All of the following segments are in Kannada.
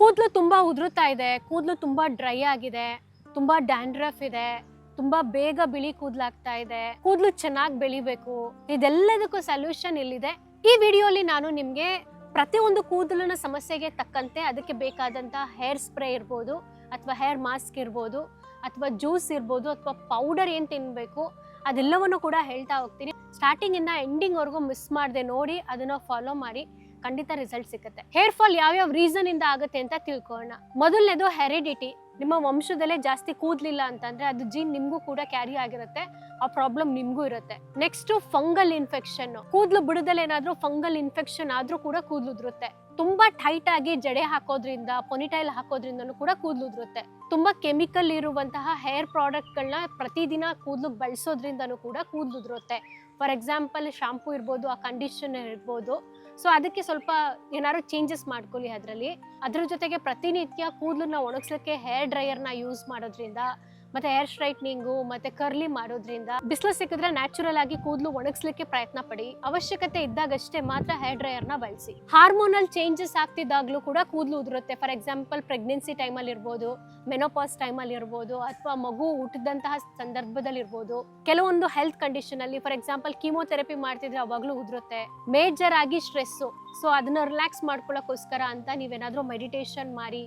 ಕೂದಲು ತುಂಬ ಉದುರುತ್ತಾ ಇದೆ, ಕೂದಲು ತುಂಬ ಡ್ರೈ ಆಗಿದೆ, ತುಂಬ ಡ್ಯಾಂಡ್ರಫ್ ಇದೆ, ತುಂಬಾ ಬೇಗ ಬಿಳಿ ಕೂದಲಾಗ್ತಾ ಇದೆ, ಕೂದಲು ಚೆನ್ನಾಗಿ ಬೆಳಿಬೇಕು, ಇದೆಲ್ಲದಕ್ಕೂ ಸೊಲ್ಯೂಷನ್ ಇಲ್ಲಿದೆ. ಈ ವಿಡಿಯೋಲಿ ನಾನು ನಿಮಗೆ ಪ್ರತಿಯೊಂದು ಕೂದಲಿನ ಸಮಸ್ಯೆಗೆ ತಕ್ಕಂತೆ ಅದಕ್ಕೆ ಬೇಕಾದಂಥ ಹೇರ್ ಸ್ಪ್ರೇ ಇರ್ಬೋದು, ಅಥವಾ ಹೇರ್ ಮಾಸ್ಕ್ ಇರ್ಬೋದು, ಅಥವಾ ಜ್ಯೂಸ್ ಇರ್ಬೋದು, ಅಥವಾ ಪೌಡರ್ ಏನು ತಿನ್ನಬೇಕು ಅದೆಲ್ಲವನ್ನು ಕೂಡ ಹೇಳ್ತಾ ಹೋಗ್ತೀನಿ. ಸ್ಟಾರ್ಟಿಂಗ್ ಇಂದ ಎಂಡಿಂಗ್ ವರೆಗೂ ಮಿಸ್ ಮಾಡದೆ ನೋಡಿ, ಅದನ್ನ ಫಾಲೋ ಮಾಡಿ. ಖಂಡಿತ ರಿಸಲ್ಟ್ ಸಿಗುತ್ತೆ. ಹೇರ್ ಫಾಲ್ ಯಾವ್ಯಾವ ರೀಸನ್ ಇಂದ ಆಗುತ್ತೆ ಅಂತ ತಿಳ್ಕೊಳ್ಳೋಣ. ಮೊದಲನೇದು ಹೆರಿಡಿಟಿ ನಿಮ್ಮ ವಂಶದಲ್ಲೇ ಜಾಸ್ತಿ ಕೂದ್ಲಿಲ್ಲ ಅಂತಂದ್ರೆ ಅದು ಜೀನ್ ನಿಮ್ಗೂ ಕೂಡ ಕ್ಯಾರಿ ಆಗಿರುತ್ತೆ. ಆ ಪ್ರಾಬ್ಲಮ್ ನಿಮ್ಗೂ ಇರುತ್ತೆ. ನೆಕ್ಸ್ಟ್ ಫಂಗಲ್ ಇನ್ಫೆಕ್ಷನ್ ಕೂದಲು ಬುಡದಲ್ಲಿ ಏನಾದ್ರೂ ಫಂಗಲ್ ಇನ್ಫೆಕ್ಷನ್ ಆದ್ರೂ ಕೂಡ ಕೂದಲು ಉದುರುತ್ತೆ. ತುಂಬಾ ಟೈಟ್ ಆಗಿ ಜಡೆ ಹಾಕೋದ್ರಿಂದ ಪೊನಿಟೈಲ್ ಹಾಕೋದ್ರಿಂದನೂ ಕೂಡ ಕೂದಲು ಉದುರುತ್ತೆ. ತುಂಬಾ ಕೆಮಿಕಲ್ ಇರುವಂತಹ ಹೇರ್ ಪ್ರಾಡಕ್ಟ್ಗಳನ್ನ ಪ್ರತಿದಿನ ಕೂದಲು ಬಳಸೋದ್ರಿಂದನೂ ಕೂಡ ಕೂದಲು ಉದುರುತ್ತೆ. ಫಾರ್ ಎಕ್ಸಾಂಪಲ್ ಶಾಂಪೂ ಇರ್ಬೋದು, ಆ ಕಂಡೀಷನರ್ ಇರ್ಬೋದು. ಸೊ ಅದಕ್ಕೆ ಸ್ವಲ್ಪ ಏನಾದ್ರು ಚೇಂಜಸ್ ಮಾಡ್ಕೊಳ್ಳಿ ಅದರಲ್ಲಿ. ಅದ್ರ ಜೊತೆಗೆ ಪ್ರತಿನಿತ್ಯ ಕೂದಲನ್ನ ಒಣಗಿಸಕ್ಕೆ ಹೇರ್ ಡ್ರೈಯರ್ನ ಯೂಸ್ ಮಾಡೋದ್ರಿಂದ ಮತ್ತೆ ಹೇರ್ ಸ್ಟ್ರೈಟ್ನಿಂಗು ಮತ್ತೆ ಕರ್ಲಿ ಮಾಡೋದ್ರಿಂದ ಬಿಸಿಲು ಸಿಕ್ಕಿದ್ರೆ ನ್ಯಾಚುರಲ್ ಆಗಿ ಕೂದಲು ಒಣಗಿಸ್ಲಿಕ್ಕೆ ಪ್ರಯತ್ನ ಪಡಿ. ಅವಶ್ಯಕತೆ ಇದ್ದಾಗಷ್ಟೇ ಮಾತ್ರ ಹೇರ್ ಡ್ರೈಯರ್ನ ಬಳಸಿ. ಹಾರ್ಮೋನಲ್ ಚೇಂಜಸ್ ಆಗ್ತಿದ್ದಾಗಲೂ ಕೂಡ ಕೂದಲು ಉದುರುತ್ತೆ. ಫಾರ್ ಎಕ್ಸಾಂಪಲ್ ಪ್ರೆಗ್ನೆನ್ಸಿ ಟೈಮಲ್ಲಿ ಇರ್ಬೋದು ಮೆನೋಪಾಸ್ ಟೈಮಲ್ಲಿ ಇರ್ಬೋದು, ಅಥವಾ ಮಗು ಹುಟ್ಟಿದಂತಹ ಸಂದರ್ಭದಲ್ಲಿ ಇರ್ಬೋದು. ಕೆಲವೊಂದು ಹೆಲ್ತ್ ಕಂಡೀಷನ್ ಅಲ್ಲಿ ಫಾರ್ ಎಕ್ಸಾಂಪಲ್ ಕೀಮೋಥೆರಪಿ ಮಾಡ್ತಿದ್ರೆ ಅವಾಗಲೂ ಉದುರುತ್ತೆ. ಮೇಜರ್ ಆಗಿ ಸ್ಟ್ರೆಸ್ಸು ಸೊ ಅದನ್ನ ರಿಲ್ಯಾಕ್ಸ್ ಮಾಡ್ಕೊಳ್ಳೋಕ್ಕೋಸ್ಕರ ಅಂತ ನೀವೇನಾದ್ರೂ ಮೆಡಿಟೇಷನ್ ಮಾಡಿ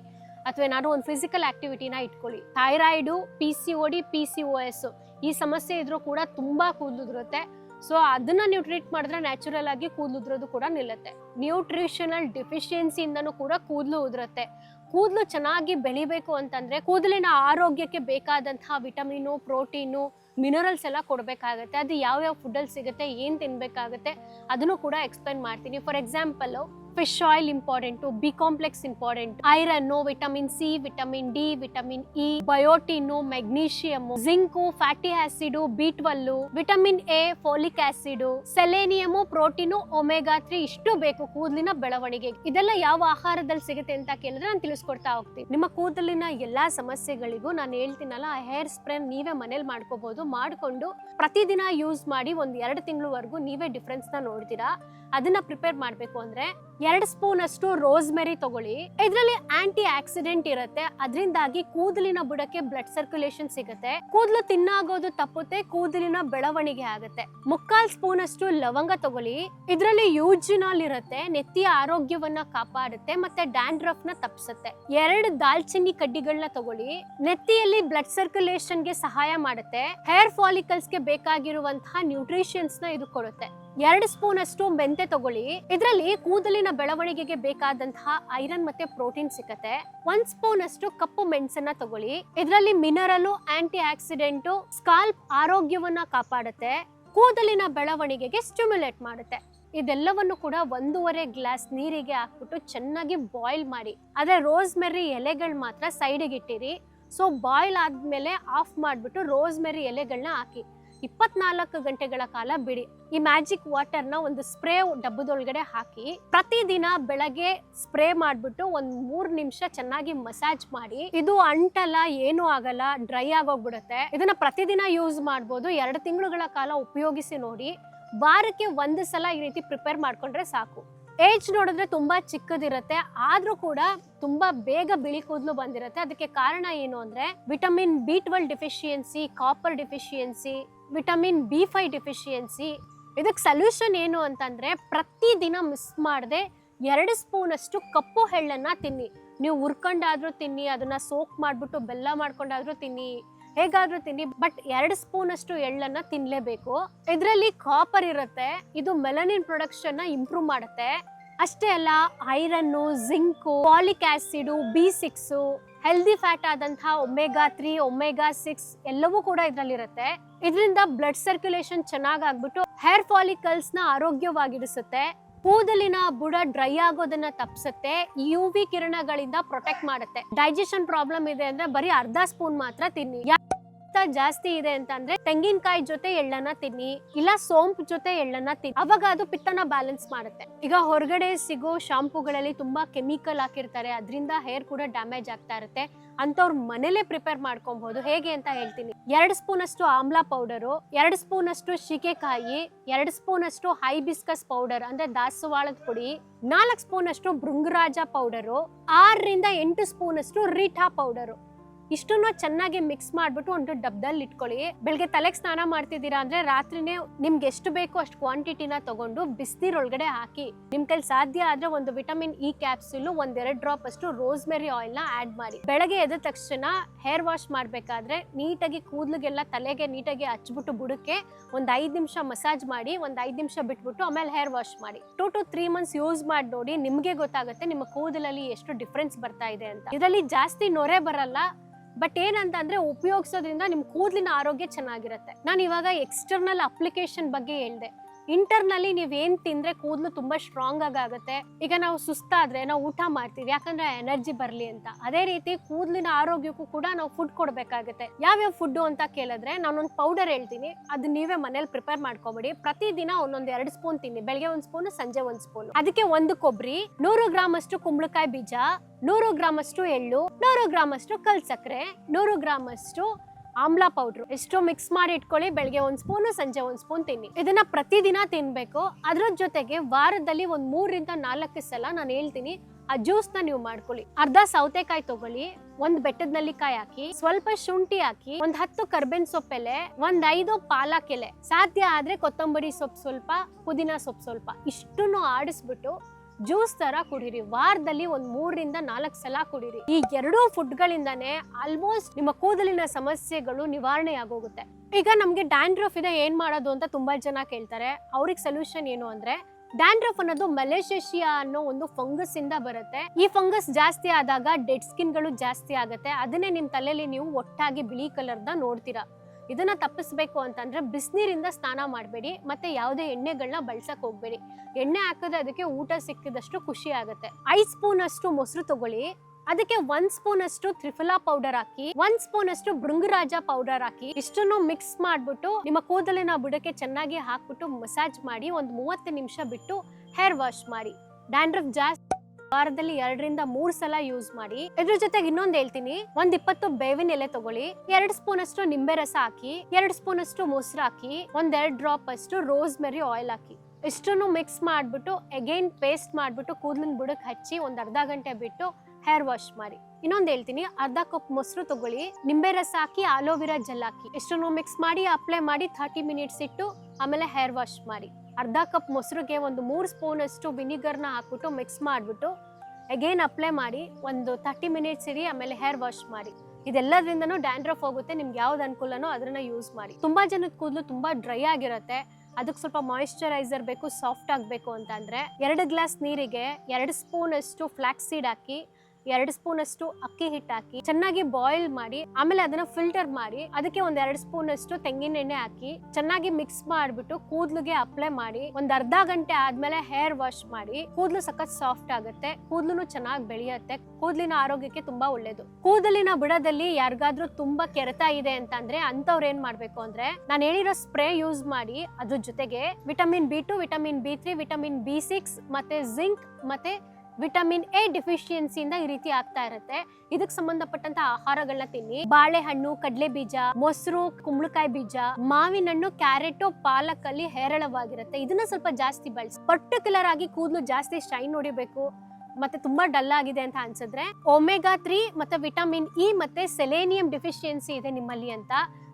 ಅಥವಾ ಏನಾದರೂ ಒಂದು ಫಿಸಿಕಲ್ ಆ್ಯಕ್ಟಿವಿಟಿನ ಇಟ್ಕೊಳ್ಳಿ. Thyroid P C O D P C O S ಈ ಸಮಸ್ಯೆ ಇದ್ರೂ ಕೂಡ ತುಂಬಾ ಕೂದಲುದುರುತ್ತೆ. ಸೊ ಅದನ್ನ ನೀವು ಟ್ರೀಟ್ ಮಾಡಿದ್ರೆ ನ್ಯಾಚುರಲ್ ಆಗಿ ಕೂದಲು ಉದ್ರೋದು ಕೂಡ ನಿಲ್ಲುತ್ತೆ. ನ್ಯೂಟ್ರಿಷನಲ್ ಡಿಫಿಷಿಯನ್ಸಿಯಿಂದನೂ ಕೂಡ ಕೂದಲು ಉದುರುತ್ತೆ. ಕೂದಲು ಚೆನ್ನಾಗಿ ಬೆಳಿಬೇಕು ಅಂತಂದ್ರೆ ಕೂದಲಿನ ಆರೋಗ್ಯಕ್ಕೆ ಬೇಕಾದಂತಹ ವಿಟಮಿನು, ಪ್ರೋಟೀನು ಮಿನರಲ್ಸ್ ಎಲ್ಲ ಕೊಡಬೇಕಾಗತ್ತೆ. ಅದು ಯಾವ್ಯಾವ ಫುಡ್ಡಲ್ಲಿ ಸಿಗುತ್ತೆ, ಏನು ತಿನ್ನಬೇಕಾಗುತ್ತೆ ಅದನ್ನು ಕೂಡ ಎಕ್ಸ್ಪ್ಲೈನ್ ಮಾಡ್ತೀನಿ. For example fish oil important complex important iron vitamin C vitamin D vitamin E biotin magnesium zinc fatty acid B twelve vitamin A folic acid selenium protein omega three ಇಷ್ಟು ಬೇಕು ಕೂದಲಿನ ಬೆಳವಣಿಗೆ. ಇದೆಲ್ಲ ಯಾವ ಆಹಾರದಲ್ಲಿ ಸಿಗುತ್ತೆ ಅಂತ ಕೇಳಿದ್ರೆ ನಾನು ತಿಳಿಸ್ಕೊಡ್ತಾ ಹೋಗ್ತೀನಿ. ನಿಮ್ಮ ಕೂದಲಿನ ಎಲ್ಲಾ ಸಮಸ್ಯೆಗಳಿಗೂ ನಾನು ಹೇಳ್ತೀನಲ್ಲ, ಆ ಹೇರ್ ಸ್ಪ್ರೇ ನೀವೇ ಮನೇಲಿ ಮಾಡ್ಕೋಬಹುದು ಮಾಡಿಕೊಂಡು ಪ್ರತಿದಿನ ಯೂಸ್ ಮಾಡಿ ಒಂದು ಎರಡು ತಿಂಗಳವರೆಗೂ ನೀವೇ ಡಿಫ್ರೆನ್ಸ್ನ ನೋಡ್ತೀರಾ? ಅದನ್ನ ಪ್ರಿಪೇರ್ ಮಾಡಬೇಕು ಅಂದ್ರೆ ಎರಡು ಸ್ಪೂನ್ ಅಷ್ಟು ರೋಸ್ಮೆರಿ ತಗೊಳ್ಳಿ. ಇದರಲ್ಲಿ ಆಂಟಿ ಆಕ್ಸಿಡೆಂಟ್ ಇರುತ್ತೆ. ಅದರಿಂದಾಗಿ ಕೂದಲಿನ ಬುಡಕ್ಕೆ ಬ್ಲಡ್ ಸರ್ಕ್ಯುಲೇಷನ್ ಸಿಗುತ್ತೆ. ಕೂದಲು ತಿನ್ನಾಗೋದು ತಪ್ಪುತ್ತೆ, ಕೂದಲಿನ ಬೆಳವಣಿಗೆ ಆಗುತ್ತೆ. ಮುಕ್ಕಾಲ್ ಸ್ಪೂನ್ ಅಷ್ಟು ಲವಂಗ ತಗೊಳ್ಳಿ. ಇದರಲ್ಲಿ ಯೂಜಿನಾಲ್ ಇರುತ್ತೆ, ನೆತ್ತಿಯ ಆರೋಗ್ಯವನ್ನ ಕಾಪಾಡುತ್ತೆ, ಮತ್ತೆ ಡ್ಯಾಂಡ್ರಫ್ನ ತಪ್ಪಿಸುತ್ತೆ ಎರಡು ದಾಲ್ಚಿನ್ನಿ ಕಡ್ಡಿಗಳನ್ನ ತಗೊಳ್ಳಿ. ನೆತ್ತಿಯಲ್ಲಿ ಬ್ಲಡ್ ಸರ್ಕ್ಯುಲೇಷನ್ಗೆ ಸಹಾಯ ಮಾಡುತ್ತೆ. ಹೇರ್ ಫಾಲಿಕಲ್ಸ್ಗೆ ಬೇಕಾಗಿರುವಂತಹ ನ್ಯೂಟ್ರಿಷನ್ಸ್ನ ಇದು ಕೊಡುತ್ತೆ. ಎರಡು ಸ್ಪೂನ್ ಅಷ್ಟು ಮೆಂತೆ ತಗೊಳ್ಳಿ. ಇದರಲ್ಲಿ ಕೂದಲಿನ ಬೆಳವಣಿಗೆಗೆ ಬೇಕಾದಂತಹ ಐರನ್ ಮತ್ತೆ ಪ್ರೋಟೀನ್ ಸಿಕ್ಕತ್ತೆ. ಒಂದ್ ಸ್ಪೂನ್ ಅಷ್ಟು ಕಪ್ಪು ಮೆಣಸನ್ನ ತಗೊಳ್ಳಿ. ಇದರಲ್ಲಿ ಮಿನರಲ್ ಆಂಟಿ ಆಕ್ಸಿಡೆಂಟ್ ಸ್ಕಾಲ್ಪ್ ಆರೋಗ್ಯವನ್ನ ಕಾಪಾಡುತ್ತೆ. ಕೂದಲಿನ ಬೆಳವಣಿಗೆಗೆ ಸ್ಟಿಮ್ಯುಲೇಟ್ ಮಾಡುತ್ತೆ. ಇದೆಲ್ಲವನ್ನು ಕೂಡ ಒಂದೂವರೆ ಗ್ಲಾಸ್ ನೀರಿಗೆ ಹಾಕ್ಬಿಟ್ಟು ಚೆನ್ನಾಗಿ ಬಾಯ್ಲ್ ಮಾಡಿ. ಅದೇ ರೋಸ್ ಮೆರ್ರಿ ಎಲೆಗಳು ಮಾತ್ರ ಸೈಡಿಗೆ ಇಟ್ಟಿರಿ. ಸೊ ಬಾಯ್ಲ್ ಆದ್ಮೇಲೆ ಆಫ್ ಮಾಡಿಬಿಟ್ಟು ರೋಸ್ ಮೆರ್ರಿ ಎಲೆಗಳನ್ನ ಹಾಕಿ. ಇಪ್ಪತ್ನಾಲ್ಕು ಗಂಟೆಗಳ ಕಾಲ ಬಿಡಿ. ಈ ಮ್ಯಾಜಿಕ್ ವಾಟರ್ನ ಒಂದು ಸ್ಪ್ರೇ ಡಬ್ಬದೊಳಗಡೆ ಹಾಕಿ, ಪ್ರತಿದಿನ ಬೆಳಗ್ಗೆ ಸ್ಪ್ರೇ ಮಾಡ್ಬಿಟ್ಟು ಒಂದ್ ಮೂರ್ ನಿಮಿಷ ಚೆನ್ನಾಗಿ ಮಸಾಜ್ ಮಾಡಿ, ಇದು ಅಂಟಲ್ಲ, ಏನೂ ಆಗಲ್ಲ, ಡ್ರೈ ಆಗೋಗ್ಬಿಡುತ್ತೆ. ಇದನ್ನ ಪ್ರತಿದಿನ ಯೂಸ್ ಮಾಡ್ಬೋದು. ಎರಡು ತಿಂಗಳುಗಳ ಕಾಲ ಉಪಯೋಗಿಸಿ ನೋಡಿ. ವಾರಕ್ಕೆ ಒಂದು ಸಲ ಈ ರೀತಿ ಪ್ರಿಪೇರ್ ಮಾಡ್ಕೊಂಡ್ರೆ ಸಾಕು. ಏಜ್ ನೋಡಿದ್ರೆ ತುಂಬಾ ಚಿಕ್ಕದಿರುತ್ತೆ, ಆದ್ರೂ ಕೂಡ ತುಂಬಾ ಬೇಗ ಬಿಳಿ ಕೂದಲು ಬಂದಿರುತ್ತೆ. ಅದಕ್ಕೆ ಕಾರಣ ಏನು ಅಂದ್ರೆ, vitamin B twelve deficiency, copper deficiency vitamin B five deficiency. ಇದಕ್ಕೆ ಸೊಲ್ಯೂಷನ್ ಏನು ಅಂತಂದ್ರೆ ಪ್ರತಿದಿನ ಮಿಸ್ ಮಾಡದೆ ಎರಡು ಸ್ಪೂನ್ ಅಷ್ಟು ಕಪ್ಪು ಹೆಳ್ಳನ್ನ ತಿನ್ನಿ. ನೀವು ಹುರ್ಕೊಂಡಾದ್ರೂ ತಿನ್ನಿ, ಅದನ್ನ ಸೋಕ್ ಮಾಡ್ಬಿಟ್ಟು ಬೆಲ್ಲ ಮಾಡ್ಕೊಂಡಾದ್ರೂ ತಿನ್ನಿ, ಹೇಗಾದ್ರೂ ತಿನ್ನಿ, ಬಟ್ ಎರಡು ಸ್ಪೂನ್ ಅಷ್ಟು ತಿನ್ನಲೇಬೇಕು ಇದರಲ್ಲಿ ಕಾಪರ್ ಇರುತ್ತೆ, ಇದು ಮೆಲನಿನ್ ಪ್ರೊಡಕ್ಷನ್ನ ಇಂಪ್ರೂವ್ ಮಾಡುತ್ತೆ. ಅಷ್ಟೇ ಅಲ್ಲ iron zinc folic acid B six healthy fat ಆದಂತಹ ಒಮೆಗಾ ತ್ರೀ ಒಮೆಗಾ ಸಿಕ್ಸ್ ಎಲ್ಲವೂ ಕೂಡ ಇದರಲ್ಲಿರುತ್ತೆ. ಇದರಿಂದ ಬ್ಲಡ್ ಸರ್ಕ್ಯುಲೇಷನ್ ಚೆನ್ನಾಗಾಗ್ಬಿಟ್ಟು ಹೇರ್ ಫಾಲಿಕಲ್ಸ್ನ ಆರೋಗ್ಯವಾಗಿಡಿಸುತ್ತೆ ಕೂದಲಿನ ಬುಡ ಡ್ರೈ ಆಗೋದನ್ನ ತಪ್ಪಿಸುತ್ತೆ ಯು ವಿ ಕಿರಣಗಳಿಂದ ಪ್ರೊಟೆಕ್ಟ್ ಮಾಡುತ್ತೆ. ಡೈಜೆಷನ್ ಪ್ರಾಬ್ಲಮ್ ಇದೆ ಅಂದ್ರೆ ಬರೀ ಅರ್ಧ ಸ್ಪೂನ್ ಮಾತ್ರ ತಿನ್ನಿ. ಜಾಸ್ತಿ ಇದೆ ಅಂತ ಅಂದ್ರೆ ತೆಂಗಿನಕಾಯಿ ಜೊತೆ ಎಳ್ಳನ್ನ ತಿನ್ನಿ, ಇಲ್ಲ ಸೋಂಪು ಜೊತೆ ಎಳ್ಳನ್ನ ತಿನ್ನಿ. ಅವಾಗ ಅದು ಪಿತ್ತನ ಬ್ಯಾಲೆನ್ಸ್ ಮಾಡುತ್ತೆ. ಈಗ ಹೊರಗಡೆ ಸಿಗೋ ಶಾಂಪೂಗಳಲ್ಲಿ ತುಂಬಾ ಕೆಮಿಕಲ್ ಹಾಕಿರ್ತಾರೆ, ಅದರಿಂದ ಹೇರ್ ಕೂಡ ಡ್ಯಾಮೇಜ್ ಆಗ್ತಾ ಇರುತ್ತೆ. ಅಂತವ್ರ ಮನೇಲೆ ಪ್ರಿಪೇರ್ ಮಾಡ್ಕೊಬಹುದು ಹೇಗೆ ಅಂತ ಹೇಳ್ತೀನಿ. ಎರಡು ಸ್ಪೂನ್ ಅಷ್ಟು ಆಮ್ಲ ಪೌಡರು ಎರಡು ಸ್ಪೂನ್ ಅಷ್ಟು ಶಿಕೆಕಾಯಿ ಎರಡು ಸ್ಪೂನ್ ಅಷ್ಟು ಹೈಬಿಸ್ಕಸ್ ಪೌಡರ್ ಅಂದ್ರೆ ದಾಸವಾಳದ ಪುಡಿ, ನಾಲ್ಕು ಸ್ಪೂನ್ ಅಷ್ಟು ಭೃಂಗರಾಜ ಪೌಡರು ಆರರಿಂದ ಎಂಟು ಸ್ಪೂನ್ ಅಷ್ಟು ರೀಠಾ ಪೌಡರು ಇಷ್ಟನ್ನು ಚೆನ್ನಾಗಿ ಮಿಕ್ಸ್ ಮಾಡ್ಬಿಟ್ಟು ಒಂದು ಡಬ್ದಲ್ಲಿ ಇಟ್ಕೊಳ್ಳಿ. ಬೆಳಗ್ಗೆ ತಲೆಗೆ ಸ್ನಾನ ಮಾಡ್ತಿದ್ದೀರಾ ಅಂದ್ರೆ ರಾತ್ರಿನೇ ನಿಮ್ಗೆ ಎಷ್ಟು ಬೇಕೋ ಅಷ್ಟು ಕ್ವಾಂಟಿಟಿನ ತಗೊಂಡು ಬಿಸಿನೀರೊಳಗಡೆ ಹಾಕಿ. ನಿಮ್ ಕೈಲಿ ಸಾಧ್ಯ ಆದ್ರೆ ಒಂದು ವಿಟಮಿನ್ ಇ ಕ್ಯಾಪ್ಸೂಲ್ ಒಂದೆರಡು ಡ್ರಾಪ್ ಅಷ್ಟು ರೋಸ್ಮೆರಿ ಆಯಿಲ್ನ ಆಡ್ ಮಾಡಿ. ಬೆಳಗ್ಗೆ ಎದ್ದ ತಕ್ಷಣ ಹೇರ್ ವಾಶ್ ಮಾಡ್ಬೇಕಾದ್ರೆ ನೀಟಾಗಿ ಕೂದಲಿಗೆಲ್ಲ ತಲೆಗೆ ನೀಟಾಗಿ ಹಚ್ಬಿಟ್ಟು ಬುಡಕ್ಕೆ ಒಂದ್ ಐದ್ ನಿಮಿಷ ಮಸಾಜ್ ಮಾಡಿ, ಒಂದ್ ಐದ್ ನಿಮಿಷ ಬಿಟ್ಬಿಟ್ಟು ಆಮೇಲೆ ಹೇರ್ ವಾಶ್ ಮಾಡಿ. Two to three months use ಮಾಡಿ ನೋಡಿ ನಿಮ್ಗೆ ಗೊತ್ತಾಗುತ್ತೆ ನಿಮ್ಮ ಕೂದಲಲ್ಲಿ ಎಷ್ಟು ಡಿಫ್ರೆನ್ಸ್ ಬರ್ತಾ ಇದೆ ಅಂತ. ಇದರಲ್ಲಿ ಜಾಸ್ತಿ ನೊರೆ ಬರಲ್ಲ. ಬಟ್ ಏನಂತ ಅಂದ್ರೆ ಉಪಯೋಗಿಸೋದ್ರಿಂದ ನಿಮ್ ಕೂದಲಿನ ಆರೋಗ್ಯ ಚೆನ್ನಾಗಿರುತ್ತೆ. ನಾನು ಇವಾಗ ಎಕ್ಸ್ಟರ್ನಲ್ ಅಪ್ಲಿಕೇಶನ್ ಬಗ್ಗೆ ಹೇಳ್ದೆ. ಇಂಟರ್ನಲ್ಲಿ ನೀವು ಏನ್ ತಿಂದ್ರೆ ಕೂದಲು ತುಂಬಾ ಸ್ಟ್ರಾಂಗ್ ಆಗಿ ಆಗುತ್ತೆ ಈಗ ನಾವು ಸುಸ್ತಾದ್ರೆ ನಾವು ಊಟ ಮಾಡ್ತೀವಿ, ಯಾಕಂದ್ರೆ ಎನರ್ಜಿ ಬರ್ಲಿ ಅಂತ. ಅದೇ ರೀತಿ ಕೂದಲಿನ ಆರೋಗ್ಯಕ್ಕೂ ಕೂಡ ನಾವು ಫುಡ್ ಕೊಡ್ಬೇಕಾಗುತ್ತೆ. ಯಾವ್ಯಾವ ಫುಡ್ ಅಂತ ಕೇಳಿದ್ರೆ ನಾನೊಂದು ಪೌಡರ್ ಹೇಳ್ತೀನಿ. ಅದು ನೀವೇ ಮನೇಲಿ ಪ್ರಿಪೇರ್ ಮಾಡ್ಕೊಬೇಡಿ. ಪ್ರತಿದಿನ ಒಂದೊಂದು ಎರಡು ಸ್ಪೂನ್ ತಿನ್ನಿ. ಬೆಳಗ್ಗೆ ಒಂದ್ ಸ್ಪೂನ್ ಸಂಜೆ ಒಂದ್ ಸ್ಪೂನ್ ಅದಕ್ಕೆ ಒಂದು ಕೊಬ್ಬರಿ ನೂರು ಗ್ರಾಮ್ ಅಷ್ಟು ಕುಂಬಳಕಾಯಿ ಬೀಜ, ನೂರು ಗ್ರಾಮ್ ಅಷ್ಟು ಎಳ್ಳು, ನೂರು ಗ್ರಾಮ್ ಅಷ್ಟು ಕಲ್ ಸಕ್ಕರೆ ನೂರು ಗ್ರಾಮ್ ಅಷ್ಟು ಆಮ್ಲ ಪೌಡ್ರು ಎಷ್ಟು ಮಿಕ್ಸ್ ಮಾಡಿ ಇಟ್ಕೊಳ್ಳಿ ಬೆಳಗ್ಗೆ ಒಂದು ಸ್ಪೂನ್ ಸಂಜೆ ಒಂದು ಸ್ಪೂನ್ ತಿನ್ನಿ. ಇದನ್ನ ಪ್ರತಿದಿನ ತಿನ್ಬೇಕು. ಅದ್ರ ಜೊತೆಗೆ ವಾರದಲ್ಲಿ ಒಂದು ಮೂರರಿಂದ ನಾಲ್ಕು ಸಲ ನಾನು ಹೇಳ್ತೀನಿ, ಆ ಜ್ಯೂಸ್ನ ನೀವು ಮಾಡ್ಕೊಳ್ಳಿ. ಅರ್ಧ ಸೌತೆಕಾಯಿ ತಗೊಳ್ಳಿ, ಒಂದ್ ಬೆಟ್ಟದ ನಲ್ಲಿಕಾಯಿ ಹಾಕಿ, ಸ್ವಲ್ಪ ಶುಂಠಿ ಹಾಕಿ, ಒಂದ್ ಹತ್ತು ಕರ್ಬೇನ್ ಸೊಪ್ಪೆಲೆ ಒಂದ್ ಐದು ಪಾಲಕ್ ಎಲೆ. ಸಾಧ್ಯ ಆದ್ರೆ ಕೊತ್ತಂಬರಿ ಸೊಪ್ಪು ಸ್ವಲ್ಪ, ಪುದೀನ ಸೊಪ್ಪು ಸ್ವಲ್ಪ. ಇಷ್ಟನ್ನು ಆಡಿಸ್ಬಿಟ್ಟು ಜ್ಯೂಸ್ ತರ ಕುಡಿರಿ. ವಾರದಲ್ಲಿ ಒಂದ್ ಮೂರರಿಂದ ನಾಲ್ಕು ಸಲ ಕುಡೀರಿ. ಈ ಎರಡೂ ಫುಡ್ಗಳಿಂದಾನೇ ಆಲ್ಮೋಸ್ಟ್ ನಿಮ್ಮ ಕೂದಲಿನ ಸಮಸ್ಯೆಗಳು ನಿವಾರಣೆ ಆಗೋಗುತ್ತೆ ಈಗ ನಮ್ಗೆ ಡ್ಯಾಂಡ್ರಫ್ ಇದೆ, ಏನ್ ಮಾಡೋದು ಅಂತ ತುಂಬಾ ಜನ ಕೇಳ್ತಾರೆ. ಅವ್ರಿಗೆ ಸೊಲ್ಯೂಷನ್ ಏನು ಅಂದ್ರೆ ಡ್ಯಾಂಡ್ರಫ್ ಅನ್ನೋದು ಮಲೇಷಿಯಾ ಅನ್ನೋ ಒಂದು ಫಂಗಸ್ ಇಂದ ಬರುತ್ತೆ. ಈ ಫಂಗಸ್ ಜಾಸ್ತಿ ಆದಾಗ ಡೆಡ್ ಸ್ಕಿನ್ಗಳು ಜಾಸ್ತಿ ಆಗುತ್ತೆ. ಅದನ್ನೇ ನಿಮ್ ತಲೆಯಲ್ಲಿ ನೀವು ಒಟ್ಟಾಗಿ ಬಿಳಿ ಕಲರ್ದ ನೋಡ್ತೀರಾ. ಇದನ್ನ ತಪ್ಪಿಸ್ಬೇಕು ಅಂತಂದ್ರೆ ಬಿಸಿನೀರಿಂದ ಸ್ನಾನ ಮಾಡಬೇಡಿ, ಮತ್ತೆ ಯಾವುದೇ ಎಣ್ಣೆಗಳನ್ನ ಬಳಸಕ್ ಹೋಗ್ಬೇಡಿ. ಎಣ್ಣೆ ಹಾಕಿದ್ರೆ ಅದಕ್ಕೆ ಊಟ ಸಿಕ್ಕಿದಷ್ಟು ಖುಷಿ ಆಗುತ್ತೆ. ಐದು ಸ್ಪೂನ್ ಅಷ್ಟು ಮೊಸರು ತಗೊಳ್ಳಿ. ಅದಕ್ಕೆ ಒಂದ್ ಸ್ಪೂನ್ ಅಷ್ಟು ತ್ರಿಫಲಾ ಪೌಡರ್ ಹಾಕಿ, ಒಂದ್ ಸ್ಪೂನ್ ಅಷ್ಟು ಭೃಂಗರಾಜ ಪೌಡರ್ ಹಾಕಿ, ಇಷ್ಟನ್ನು ಮಿಕ್ಸ್ ಮಾಡ್ಬಿಟ್ಟು ನಿಮ್ಮ ಕೂದಲಿನ ಬುಡಕ್ಕೆ ಚೆನ್ನಾಗಿ ಹಾಕ್ಬಿಟ್ಟು ಮಸಾಜ್ ಮಾಡಿ ಒಂದ್ ಮೂವತ್ತು ನಿಮಿಷ ಬಿಟ್ಟು ಹೇರ್ ವಾಶ್ ಮಾಡಿ. ಡ್ಯಾಂಡ್ರಫ್ ಜಾಸ್ತಿ ವಾರದಲ್ಲಿ ಎರಡರಿಂದ ಮೂರ್ ಸಲ ಯೂಸ್ ಮಾಡಿ. ಇದ್ರ ಜೊತೆಗೆ ಇನ್ನೊಂದ್ ಹೇಳ್ತೀನಿ. ಒಂದ್ ಇಪ್ಪತ್ತು ಬೇವಿನ ಎಲೆ ತಗೊಳ್ಳಿ. ಎರಡ್ ಸ್ಪೂನ್ ಅಷ್ಟು ನಿಂಬೆ ರಸ ಹಾಕಿ, ಎರಡ್ ಸ್ಪೂನ್ ಅಷ್ಟು ಮೊಸರು ಹಾಕಿ ಒಂದ್ ಎರಡ್ ಡ್ರಾಪ್ ಅಷ್ಟು ರೋಸ್ ಮೆರಿ ಆಯಿಲ್ ಹಾಕಿ. ಇಷ್ಟನ್ನು ಮಿಕ್ಸ್ ಮಾಡಿಬಿಟ್ಟು ಅಗೈನ್ ಪೇಸ್ಟ್ ಮಾಡಿಬಿಟ್ಟು, ಕೂದಲಿನ ಬುಡಕ್ಕೆ ಹಚ್ಚಿ ಒಂದು ಅರ್ಧ ಗಂಟೆ ಬಿಟ್ಟು ಹೇರ್ ವಾಶ್ ಮಾಡಿ. ಇನ್ನೊಂದು ಹೇಳ್ತೀನಿ, ಅರ್ಧ ಕಪ್ ಮೊಸರು ತಗೊಳ್ಳಿ. ನಿಂಬೆ ರಸ ಹಾಕಿ, ಆಲೋವೆರಾ ಜೆಲ್ ಹಾಕಿ. ಇಷ್ಟನ್ನು ಮಿಕ್ಸ್ ಮಾಡಿ ಅಪ್ಲೈ ಮಾಡಿ ಥರ್ಟಿ ಮಿನಿಟ್ಸ್ ಇಟ್ಟು ಆಮೇಲೆ ಹೇರ್ ವಾಶ್ ಮಾಡಿ. ಅರ್ಧ ಕಪ್ ಮೊಸರಿಗೆ ಒಂದು ಮೂರು ಸ್ಪೂನ್ ಅಷ್ಟು ವಿನಿಗರ್ನ ಹಾಕ್ಬಿಟ್ಟು ಮಿಕ್ಸ್ ಮಾಡಿಬಿಟ್ಟು ಅಗೇನ್ ಅಪ್ಲೈ ಮಾಡಿ, ಒಂದು ತರ್ಟಿ ಮಿನಿಟ್ಸ್ ಇರಿ, ಆಮೇಲೆ ಹೇರ್ ವಾಶ್ ಮಾಡಿ. ಇದೆಲ್ಲದ್ರಿಂದನೂ ಡ್ಯಾಂಡ್ರಫ್ ಹೋಗುತ್ತೆ, ನಿಮ್ಗೆ ಯಾವ್ದು ಅನುಕೂಲನೋ ಅದನ್ನ ಯೂಸ್ ಮಾಡಿ. ತುಂಬಾ ಜನದ ಕೂದಲು ತುಂಬಾ ಡ್ರೈ ಆಗಿರುತ್ತೆ. ಅದಕ್ಕೆ ಸ್ವಲ್ಪ ಮಾಯಿಶ್ಚರೈಸರ್ ಬೇಕು ಸಾಫ್ಟ್ ಆಗಬೇಕು ಅಂತಂದರೆ ಎರಡು ಗ್ಲಾಸ್ ನೀರಿಗೆ ಎರಡು ಸ್ಪೂನಷ್ಟು ಫ್ಲ್ಯಾಕ್ಸೀಡ್ ಹಾಕಿ ಎರಡು ಸ್ಪೂನ್ ಅಷ್ಟು ಅಕ್ಕಿ ಹಿಟ್ಟು ಹಾಕಿ ಚೆನ್ನಾಗಿ ಬಾಯ್ಲ್ ಮಾಡಿ, ಆಮೇಲೆ ಅದನ್ನ ಫಿಲ್ಟರ್ ಮಾಡಿ, ಅದಕ್ಕೆ ಒಂದ್ ಎರಡು ಸ್ಪೂನ್ ಅಷ್ಟು ತೆಂಗಿನ ಎಣ್ಣೆ ಹಾಕಿ, ಚೆನ್ನಾಗಿ ಮಿಕ್ಸ್ ಮಾಡ್ಬಿಟ್ಟು ಕೂದಲಿಗೆ ಅಪ್ಲೈ ಮಾಡಿ, ಒಂದ್ ಅರ್ಧ ಗಂಟೆ ಆದ್ಮೇಲೆ ಹೇರ್ ವಾಶ್ ಮಾಡಿ, ಕೂದಲು ಸಖತ್ ಸಾಫ್ಟ್ ಆಗುತ್ತೆ ಕೂದ್ಲು ಚೆನ್ನಾಗಿ ಬೆಳೆಯುತ್ತೆ, ಕೂದಲಿನ ಆರೋಗ್ಯಕ್ಕೆ ತುಂಬಾ ಒಳ್ಳೇದು. ಕೂದಲಿನ ಬುಡದಲ್ಲಿ ಯಾರಿಗಾದ್ರೂ ತುಂಬಾ ಕೆರೆತ ಇದೆ ಅಂತ ಅಂದ್ರೆ ಅಂತವ್ರು ಏನ್ ಮಾಡ್ಬೇಕು ಅಂದ್ರೆ, ನಾನು ಹೇಳಿರೋ ಸ್ಪ್ರೇ ಯೂಸ್ ಮಾಡಿ, ಅದ್ರ ಜೊತೆಗೆ vitamin B two vitamin B three vitamin B six ಮತ್ತೆ ಜಿಂಕ್ ಮತ್ತೆ ವಿಟಮಿನ್ ಎ ಡೆಫಿಷಿಯನ್ಸಿಯಿಂದ ಈ ರೀತಿ ಆಗ್ತಾ ಇರುತ್ತೆ. ಇದಕ್ಕೆ ಸಂಬಂಧಪಟ್ಟಂತ ಆಹಾರಗಳನ್ನ ತಿನ್ನಿ. ಬಾಳೆಹಣ್ಣು ಕಡಲೆ ಬೀಜ ಮೊಸರು, ಕುಂಬಳಕಾಯಿ ಬೀಜ ಮಾವಿನ ಹಣ್ಣು ಕ್ಯಾರೆಟ್, ಪಾಲಕ್ ಅಲ್ಲಿ ಹೇರಳವಾಗಿರುತ್ತೆ. ಇದನ್ನ ಸ್ವಲ್ಪ ಜಾಸ್ತಿ ಬಳಸಿ. ಪರ್ಟಿಕ್ಯುಲರ್ ಆಗಿ ಕೂದಲು ಜಾಸ್ತಿ ಶೈನ್ ಹೊಡಿಬೇಕು. ಮತ್ತೆ ತುಂಬಾ ಡಲ್ ಆಗಿದೆ ಅಂತ ಅನ್ಸಿದ್ರೆ ಒಮೆಗಾ ತ್ರೀ ಮತ್ತೆ ವಿಟಮಿನ್ ಇ ಮತ್ತೆ ಸೆಲೇನಿಯಂ ಡೆಫಿಷಿಯನ್ಸಿ ಇದೆ ನಿಮ್ಮಲ್ಲಿ ಅಂತ.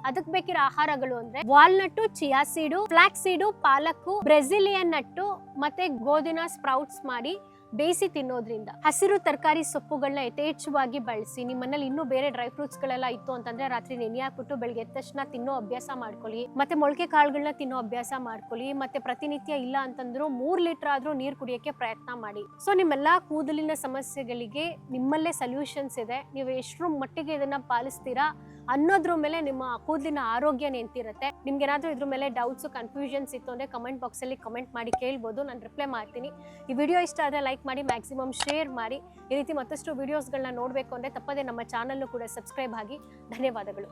ಅದಕ್ಕೆ ಬೇಕಿರೋ ಆಹಾರಗಳು ಅಂದ್ರೆ walnut chia seed flax seed ಪಾಲಕ್ಕು ಬ್ರೆಸಿಲಿಯನ್ ನಟ್ಟು ಮತ್ತೆ ಗೋಧಿನ ಸ್ಪ್ರೌಟ್ಸ್ ಮಾಡಿ ಬೇಯಿಸಿ ತಿನ್ನೋದ್ರಿಂದ. ಹಸಿರು ತರಕಾರಿ ಸೊಪ್ಪುಗಳನ್ನ ಯಥೇಚ್ಛವಾಗಿ ಬಳಸಿ ನಿಮ್ಮನೇಲಿ ಇನ್ನೂ ಬೇರೆ ಡ್ರೈ ಫ್ರೂಟ್ಸ್ ಗಳೆಲ್ಲ ಇತ್ತು ಅಂತಂದ್ರೆ ರಾತ್ರಿ ನೆನೆ ಹಾಕ್ಬಿಟ್ಟು ಬೆಳಗ್ಗೆ ಎದ್ದ ತಕ್ಷಣ ತಿನ್ನೋ ಅಭ್ಯಾಸ ಮಾಡ್ಕೊಳ್ಳಿ. ಮತ್ತೆ ಮೊಳಕೆ ಕಾಳುಗಳನ್ನ ತಿನ್ನೋ ಅಭ್ಯಾಸ ಮಾಡ್ಕೊಳ್ಳಿ. ಮತ್ತೆ ಪ್ರತಿನಿತ್ಯ ಇಲ್ಲ ಅಂತಂದ್ರು ಮೂರ್ ಲೀಟರ್ ಆದ್ರೂ ನೀರ್ ಕುಡಿಯಕ್ಕೆ ಪ್ರಯತ್ನ ಮಾಡಿ. ಸೊ ನಿಮ್ಮೆಲ್ಲಾ ಕೂದಲಿನ ಸಮಸ್ಯೆಗಳಿಗೆ ನಿಮ್ಮಲ್ಲೇ ಸೊಲ್ಯೂಷನ್ಸ್ ಇದೆ. ನೀವು ಎಷ್ಟರ ಮಟ್ಟಿಗೆ ಇದನ್ನ ಪಾಲಿಸ್ತೀರಾ ಅನ್ನೋದ್ರ ಮೇಲೆ ನಿಮ್ಮ ಕೂದಲಿನ ಆರೋಗ್ಯ ನಿಂತಿರುತ್ತೆ. ನಿಮ್ಗೆ ಏನಾದ್ರೂ ಇದ್ರ ಮೇಲೆ ಡೌಟ್ಸ್ ಕನ್ಫ್ಯೂಷನ್ಸ್ ಇತ್ತು ಅಂದ್ರೆ ಕಮೆಂಟ್ ಬಾಕ್ಸ್ ಅಲ್ಲಿ ಕಮೆಂಟ್ ಮಾಡಿ ಕೇಳ್ಬೋದು. ನಾನು ರಿಪ್ಲೈ ಮಾಡ್ತೀನಿ. ಈ ವಿಡಿಯೋ ಇಷ್ಟ ಆದರೆ ಲೈಕ್ ಮಾಡಿ ಮ್ಯಾಕ್ಸಿಮಮ್ ಶೇರ್ ಮಾಡಿ ಈ ರೀತಿ ಮತ್ತಷ್ಟು ವಿಡಿಯೋಸ್ಗಳನ್ನ ನೋಡಬೇಕು ಅಂದರೆ ತಪ್ಪದೆ ನಮ್ಮ ಚಾನಲ್ನು ಕೂಡ ಸಬ್ಸ್ಕ್ರೈಬ್ ಆಗಿ. ಧನ್ಯವಾದಗಳು.